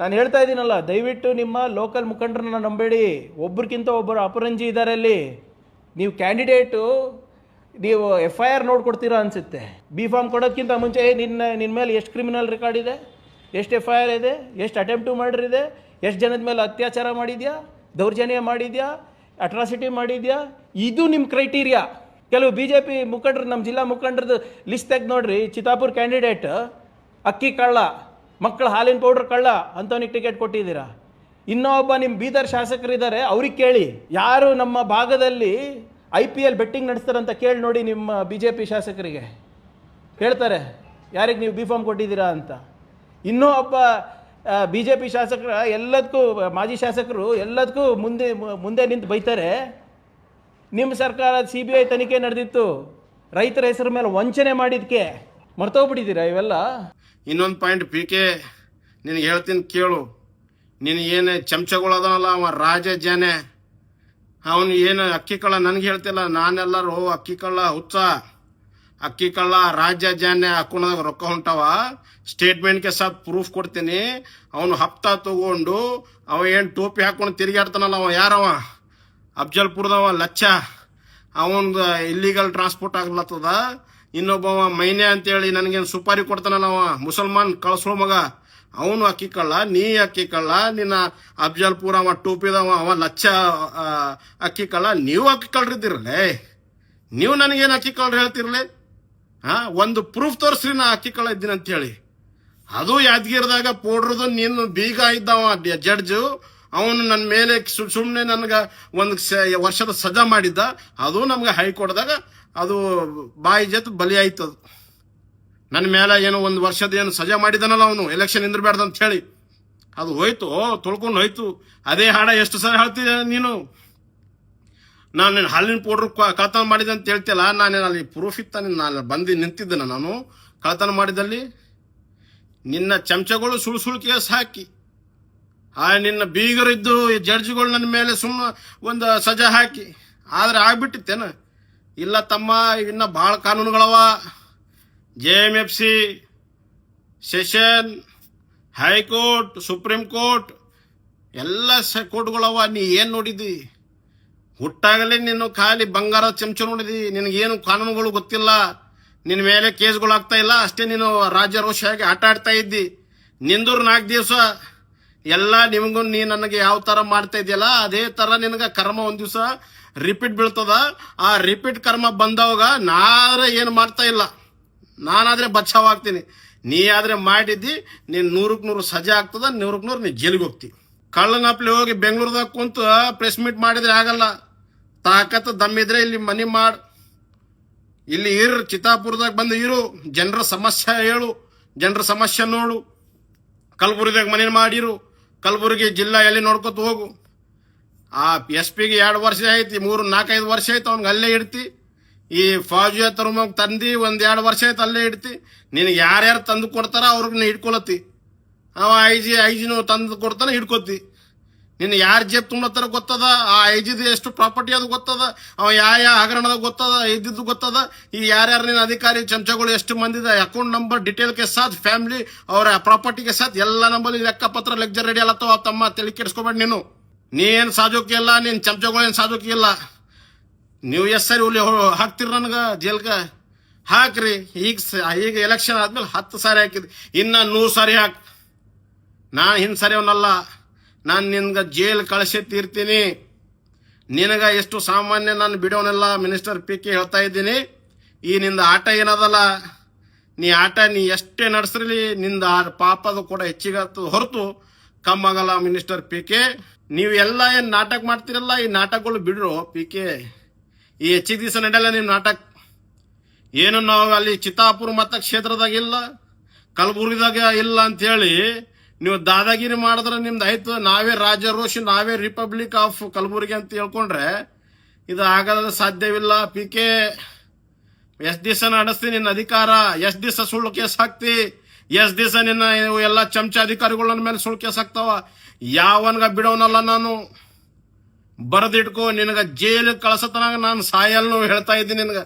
ನಾನು ಹೇಳ್ತಾ ಇದ್ದೀನಲ್ಲ, ದಯವಿಟ್ಟು ನಿಮ್ಮ ಲೋಕಲ್ ಮುಖಂಡರನ್ನ ನಂಬೇಡಿ. ಒಬ್ರಿಗಿಂತ ಒಬ್ಬರು ಅಪರಂಜಿ ಇದ್ದಾರೆ ಅಲ್ಲಿ. ನೀವು ಕ್ಯಾಂಡಿಡೇಟು ನೀವು ಎಫ್ ಐ ಆರ್ ನೋಡ್ಕೊಡ್ತೀರಾ ಅನಿಸುತ್ತೆ. ಬಿ ಫಾರ್ಮ್ ಕೊಡೋದಕ್ಕಿಂತ ಮುಂಚೆ ನಿನ್ನ ನಿನ್ನ ಮೇಲೆ ಎಷ್ಟು ಕ್ರಿಮಿನಲ್ ರೆಕಾರ್ಡ್ ಇದೆ? ಎಷ್ಟು ಎಫ್ ಐ ಆರ್ ಇದೆ? ಎಷ್ಟು ಅಟೆಂಪ್ಟು ಮರ್ಡರ್ ಇದೆ? ಎಷ್ಟು ಜನದ ಮೇಲೆ ಅತ್ಯಾಚಾರ ಮಾಡಿದ್ಯಾ? ದೌರ್ಜನ್ಯ ಮಾಡಿದ್ಯಾ? ಅಟ್ರಾಸಿಟಿ ಮಾಡಿದ್ಯಾ? ಇದು ನಿಮ್ಮ ಕ್ರೈಟೀರಿಯಾ ಕೆಲವು ಬಿ ಜೆ ಪಿ ಮುಖಂಡರು ನಮ್ಮ ಜಿಲ್ಲಾ ಮುಖಂಡರದ್ದು ಲಿಸ್ಟ್ ತೆಗೆದು ನೋಡ್ರಿ. ಚಿತ್ತಾಪುರ್ ಕ್ಯಾಂಡಿಡೇಟ್ ಅಕ್ಕಿ ಕಳ್ಳ ಮಕ್ಕಳ ಹಾಲಿನ ಪೌಡ್ರ್ ಕಳ್ಳ ಅಂಥವನಿಗೆ ಟಿಕೆಟ್ ಕೊಟ್ಟಿದ್ದೀರಾ? ಇನ್ನೊಬ್ಬ ನಿಮ್ಮ ಬೀದರ್ ಶಾಸಕರಿದ್ದಾರೆ, ಅವ್ರಿಗೆ ಕೇಳಿ. ಯಾರು ನಮ್ಮ ಭಾಗದಲ್ಲಿ ಐ ಪಿ ಎಲ್ ಬೆಟ್ಟಿಂಗ್ ನಡೆಸ್ತಾರಂತ ಕೇಳಿ ನೋಡಿ ನಿಮ್ಮ ಬಿ ಜೆ ಪಿ ಶಾಸಕರಿಗೆ. ಹೇಳ್ತಾರೆ ಯಾರಿಗೆ ನೀವು ಬಿ ಫಾರ್ಮ್ ಕೊಟ್ಟಿದ್ದೀರಾ ಅಂತ. ಇನ್ನೂ ಒಬ್ಬ ಬಿ ಜೆ ಪಿ ಶಾಸಕರ ಎಲ್ಲದಕ್ಕೂ, ಮಾಜಿ ಶಾಸಕರು ಎಲ್ಲದಕ್ಕೂ ಮುಂದೆ ಮುಂದೆ ನಿಂತು ಬೈತಾರೆ. ನಿಮ್ಮ ಸರ್ಕಾರ ಸಿ ಬಿ ಐ ತನಿಖೆ ನಡೆದಿತ್ತು. ರೈತರ ಹೆಸರು ಮೇಲೆ ವಂಚನೆ ಮಾಡಿದ್ಕೆ. ಮರ್ತೋಗ್ಬಿಟ್ಟಿದ್ದೀರಾ ಇವೆಲ್ಲ? ಇನ್ನೊಂದು ಪಾಯಿಂಟ್ ಪಿ ಕೆ ನಿನಗೆ ಹೇಳ್ತೀನಿ ಕೇಳು. ನಿನಗೆ ಏನು ಚಮಚಗಳದಾವಲ್ಲ ಅವ ರಾಜ ಜನೆ. ಅವನು ಏನು ಅಕ್ಕಿ ಕಳ್ಳ ನನಗೆ ಹೇಳ್ತಿಲ್ಲ, ನಾನೆಲ್ಲರೂ ಅಕ್ಕಿ ಕಳ್ಳ ಹುಚ್ಚ. ಅಕ್ಕಿ ಕಳ್ಳ ರಾಜ್ಯ ಜಾನ್ಯ ಹಾಕೊಂಡಾಗ ರೊಕ್ಕ ಹೊಂಟವ. ಸ್ಟೇಟ್ಮೆಂಟ್ಗೆ ಸಾತ್ ಪ್ರೂಫ್ ಕೊಡ್ತೀನಿ. ಅವನು ಹಪ್ತಾ ತಗೊಂಡು, ಅವ ಏನು ಟೋಪಿ ಹಾಕೊಂಡು ತಿರುಗಾಡ್ತಾನಲ್ಲ ಅವ ಯಾರವ? ಅಫ್ಜಲ್ಪುರದವ, ಲಚ್ಚ. ಅವನ್ದು ಇಲ್ಲಿಗಲ್ ಟ್ರಾನ್ಸ್ಪೋರ್ಟ್ ಆಗ್ಲತ್ತದ ಇನ್ನೊಬ್ಬವ ಮೈನೆ ಅಂತೇಳಿ ನನಗೇನು ಸುಪಾರಿ ಕೊಡ್ತಾನಲ್ಲ ಅವ? ಮುಸಲ್ಮಾನ್ ಕಳ್ಸೋ ಮಗ. ಅವನು ಅಕ್ಕಿ ಕಳ್ಳ, ನೀ ಅಕ್ಕಿ ಕಳ್ಳ, ನಿನ್ನ ಅಫ್ಜಲ್ಪುರ ಅವ ಟೋಪಿದವ ಅವ ಲಚ್ಚ ಅಕ್ಕಿ ಕಳ್ಳ. ನೀವು ಅಕ್ಕಿ ಕಳ್ರಿದ್ದಿರಲೇ? ನೀವು ನನಗೇನು ಅಕ್ಕಿ ಕಳ್ರಿ ಹೇಳ್ತಿರ್ಲೆ? ಹಾ ಒಂದು ಪ್ರೂಫ್ ತೋರಿಸ್ರಿ ನಾ ಅಕ್ಕಿ ಕಳ್ಳ ಇದ್ದೀನಿ ಅಂತ ಹೇಳಿ ಅದು ಯಾದಗಿರಿದಾಗ ಪೋಡ್ರದು ನೀನು ಬೀಗ ಇದ್ದವ ಜಡ್ಜ್. ಅವನು ನನ್ನ ಮೇಲೆ ಸುಮ್ಮನೆ ನನಗೆ ಒಂದು ವರ್ಷದ ಸಜಾ ಮಾಡಿದ್ದ. ಅದು ನಮ್ಗೆ ಹೈಕೋರ್ಟ್ದಾಗ ಅದು ಬಾಯಿ ಜತ್ ಬಲಿ ಅದು. ನನ್ನ ಮೇಲೆ ಏನೋ ಒಂದು ವರ್ಷದ ಏನು ಸಜಾ ಮಾಡಿದಾನಲ್ಲ ಅವನು ಎಲೆಕ್ಷನ್ ನಿಂದ್ರಬೇಡ್ದು ಅಂತ ಹೇಳಿ. ಅದು ಹೋಯ್ತು, ತೊಳ್ಕೊಂಡು ಹೋಯ್ತು. ಅದೇ ಹಾಡ ಎಷ್ಟು ಸಲ ಹೇಳ್ತೀಯ ನೀನು? ನಾನು ನಿನ್ನ ಹಾಲಿನ ಪೌಡ್ರ್ ಕಳ್ತನ ಮಾಡಿದೆ ಅಂತ ಹೇಳ್ತಿಲ್ಲ ನಾನೇನು ಅಲ್ಲಿ ಪ್ರೂಫ್ ಇತ್ತ ನಾನು ಬಂದು ನಿಂತಿದ್ದೇನೆ ನಾನು. ಕಳ್ತನ ಮಾಡಿದಲ್ಲಿ ನಿನ್ನ ಚಮಚಗಳು ಸುಳು ಸುಳು ಕೇಸ್ ಹಾಕಿ ಆ, ನಿನ್ನ ಬೀಗರಿದ್ದು ಜಡ್ಜ್ಗಳು ನನ್ನ ಮೇಲೆ ಸುಮ್ಮ ಒಂದು ಸಜಾ ಹಾಕಿ. ಆದ್ರೆ ಆಗ್ಬಿಟ್ಟಿತ್ತೇನ? ಇಲ್ಲ ತಮ್ಮ, ಇನ್ನ ಭಾಳ ಕಾನೂನುಗಳವ. J M F C session high court supreme court ಎಲ್ಲ ಸ ಕೋರ್ಟ್ಗಳವ ನೀ ಏನು ನೋಡಿದಿ ಹುಟ್ಟಾಗಲೇ ನೀನು ಖಾಲಿ ಬಂಗಾರ ಚಮಚ ನೋಡಿದಿ ನಿನಗೇನು ಕಾನೂನುಗಳು ಗೊತ್ತಿಲ್ಲ? ನಿನ್ನ ಮೇಲೆ ಕೇಸ್ಗಳು ಆಗ್ತಾ ಇಲ್ಲ? ಅಷ್ಟೇ ನೀನು ರಾಜ್ಯ ರೋಷಿಯಾಗಿ ಆಟ ಆಡ್ತಾ ಇದ್ದಿ. ನಿಂದೂರು ನಾಲ್ಕು ದಿವಸ ಎಲ್ಲ ನಿಮಗೂ ನೀ ನನಗೆ ಯಾವ ತರ ಮಾಡ್ತಾ ಇದೆಯಲ್ಲ, ಅದೇ ತರ ನಿನಗೆ ಕರ್ಮ ಒಂದ್ ದಿವಸ ರಿಪೀಟ್ ಬೀಳ್ತದ. ಆ ರಿಪೀಟ್ ಕರ್ಮ ಬಂದವಾಗ ನಾದ್ರೆ ಏನು ಮಾಡ್ತಾ ಇಲ್ಲ. ನಾನಾದ್ರೆ ಬಚಾವ್ ಆಗ್ತೀನಿ. ನೀ ಆದ್ರೆ ಮಾಡಿದ್ದಿ, ನೀನ್ ನೂರಕ್ಕೆ ನೂರು ಸಜೆ ಆಗ್ತದ ನೂರಕ್ಕೆ ನೂರು ನೀ ಜೈಲಿಗೆ ಹೋಗ್ತಿ. ಕಳ್ಳನಪ್ಲಿ ಹೋಗಿ ಬೆಂಗಳೂರದಾಗ ಕುಂತು ಪ್ರೆಸ್ ಮೀಟ್ ಮಾಡಿದ್ರೆ ಆಗಲ್ಲ. ತಾಕತ್ ದಮ್ಮಿದ್ರೆ ಇಲ್ಲಿ ಮನಿ ಮಾಡ್. ಇಲ್ಲಿ ಇರು, ಚಿತ್ತಾಪುರದಾಗ ಬಂದು ಇರು, ಜನರ ಸಮಸ್ಯೆ ಹೇಳು, ಜನರ ಸಮಸ್ಯೆ ನೋಡು. ಕಲಬುರಗಿದಾಗ ಮನೆ ಮಾಡಿರು. ಕಲಬುರಗಿ ಜಿಲ್ಲಾ ಎಲ್ಲಿ ನೋಡ್ಕೊತ ಹೋಗು. ಆ ಎಸ್ ಪಿಗೆ ಎರಡು ವರ್ಷ ಐತಿ, ಮೂರು, ನಾಲ್ಕೈದು ವರ್ಷ ಆಯ್ತು ಅವ್ನಿಗೆ ಅಲ್ಲೇ ಇಡ್ತಿ. ಈ ಫೌಜಿಯ ತರುಮಗೆ ತಂದು, ಒಂದು ಎರಡು ವರ್ಷ ಆಯ್ತು ಅಲ್ಲೇ ಇಡ್ತಿ. ನಿನಗೆ ಯಾರ್ಯಾರು ತಂದು ಕೊಡ್ತಾರ ಅವ್ರಿಗೆ ನೀ ಹಿಡ್ಕೊಳತ್ತಿ. ಅವ ಐ ಜಿ ಐ ಜಿನು ತಂದು ಕೊಡ್ತಾನೆ ಹಿಡ್ಕೊತಿ ನಿನ್ನ ಯಾರ ಜೇಬ್ ತುಂಬತ್ತಾರ ಗೊತ್ತದ? ಆ ಐಜಿದ ಎಷ್ಟು ಪ್ರಾಪರ್ಟಿ ಅದು ಗೊತ್ತದ? ಅವ ಯಾವ ಯಾವ ಹಗರಣದ ಗೊತ್ತದ? ಇದ್ದಿದ್ದು ಗೊತ್ತದ? ಈ ಯಾರ್ಯಾರು ನಿನ್ನ ಅಧಿಕಾರಿ ಚಮಚಗಳು ಎಷ್ಟು ಮಂದಿದ? ಅಕೌಂಟ್ ನಂಬರ್ ಡಿಟೇಲ್ ಕೆ ಸಾಥ್ ಫ್ಯಾಮಿಲಿ ಅವರ ಪ್ರಾಪರ್ಟಿಗೆ ಸಾಥ್, ಎಲ್ಲ ನಂಬರ್ ಲೆಕ್ಕ ಪತ್ರ ಲೆಕ್ಚರ್ ರೆಡಿ ಅಲ್ಲತ್ತವ ತಮ್ಮ ತಲೆ ಕೆಡಿಸ್ಕೊಬೇಡ ನೀನು. ನೀ ಏನು ಸಾಜೋಕಿ ಇಲ್ಲ, ನೀನು ಚಮಚಗಳು ಏನು ಸಾಜೋಕಿ ಇಲ್ಲ? ನೀವು ಎಷ್ಟು ಸರಿ ಹುಲಿ ಹಾಕ್ತಿರ ನನಗೆ ಜೇಲ್ಗೆ? ಹಾಕ್ರಿ. ಈಗ ಈಗ ಎಲೆಕ್ಷನ್ ಆದ್ಮೇಲೆ ಹತ್ತು ಸಾರಿ ಹಾಕಿದ್ರಿ ಇನ್ನ ನೂರು ಸಾರಿ ಹಾಕ್ ನಾನು ಹಿಂದ್ ಸರಿ ಅವನಲ್ಲ. ನಾನು ನಿನ್ಗೆ ಜೈಲ್ ಕಳಿಸಿ ತೀರ್ತೀನಿ. ನಿನಗ ಎಷ್ಟು ಸಾಮಾನ್ಯ ನಾನು ಬಿಡೋನೆಲ್ಲ ಮಿನಿಸ್ಟರ್ ಪಿ ಕೆ ಹೇಳ್ತಾ ಇದ್ದೀನಿ. ಈ ನಿಂದ ಆಟ ಏನದಲ್ಲ? ನೀ ಆಟ ನೀ ಎಷ್ಟೇ ನಡೆಸ್ರಿ ನಿಂದ ಆ ಪಾಪದ ಕೂಡ ಹೆಚ್ಚಿಗಾಗ್ತದೆ ಹೊರತು ಕಮ್ಮಾಗಲ್ಲ ಮಿನಿಸ್ಟರ್ ಪಿ ಕೆ. ನೀವು ಎಲ್ಲ ಏನು ನಾಟಕ ಮಾಡ್ತೀರಲ್ಲ, ಈ ನಾಟಕಗಳು ಬಿಡ್ರು ಪಿ ಕೆ. ಈ ಹೆಚ್ಚಿಗೆ ದಿವಸ ನಡೆಯಲ್ಲ ನಿಮ್ಮ ನಾಟಕ. ಏನು ನಾವು ಅಲ್ಲಿ ಚಿತ್ತಾಪುರ ಮತ ಕ್ಷೇತ್ರದಾಗ ಇಲ್ಲ, ಕಲಬುರ್ಗಿದಾಗ ಇಲ್ಲ ಅಂತ ಹೇಳಿ ನೀವು ದಾದಾಗಿರಿ ಮಾಡಿದ್ರೆ ನಿಮ್ದು ಆಯ್ತು. ನಾವೇ ರಾಜ ರೋಷಿ, ನಾವೇ ರಿಪಬ್ಲಿಕ್ ಆಫ್ ಕಲಬುರಗಿ ಅಂತ ಹೇಳ್ಕೊಂಡ್ರೆ ಇದು ಆಗದ ಸಾಧ್ಯವಿಲ್ಲ. ಪಿ ಕೆ ಎಷ್ಟ್ ದಿವಸ ನಡೆಸ್ತಿ ನಿನ್ನ ಅಧಿಕಾರ. ಎಷ್ಟ್ ದಿವಸ ಸುಳ್ಳು ಕೇಸ್ ಹಾಕ್ತಿ. ಎಷ್ಟ್ ದಿವಸ ನಿನ್ನ ಎಲ್ಲ ಚಮಚ ಅಧಿಕಾರಿಗಳನ್ನ ಮೇಲೆ ಸುಳ್ಳು ಕೇಸ್ ಹಾಕ್ತಾವ. ಯಾವನ್ಗ ಬಿಡೋನಲ್ಲ ನಾನು? ಬರೆದಿಟ್ಕೋ, ನಿನಗ ಜೈಲಿಗೆ ಕಳ್ಸತನಾಗ ನಾನು ಸಾಯಲ್ನು ಹೇಳ್ತಾ ಇದ್ದೀನಿ ನಿನಗ.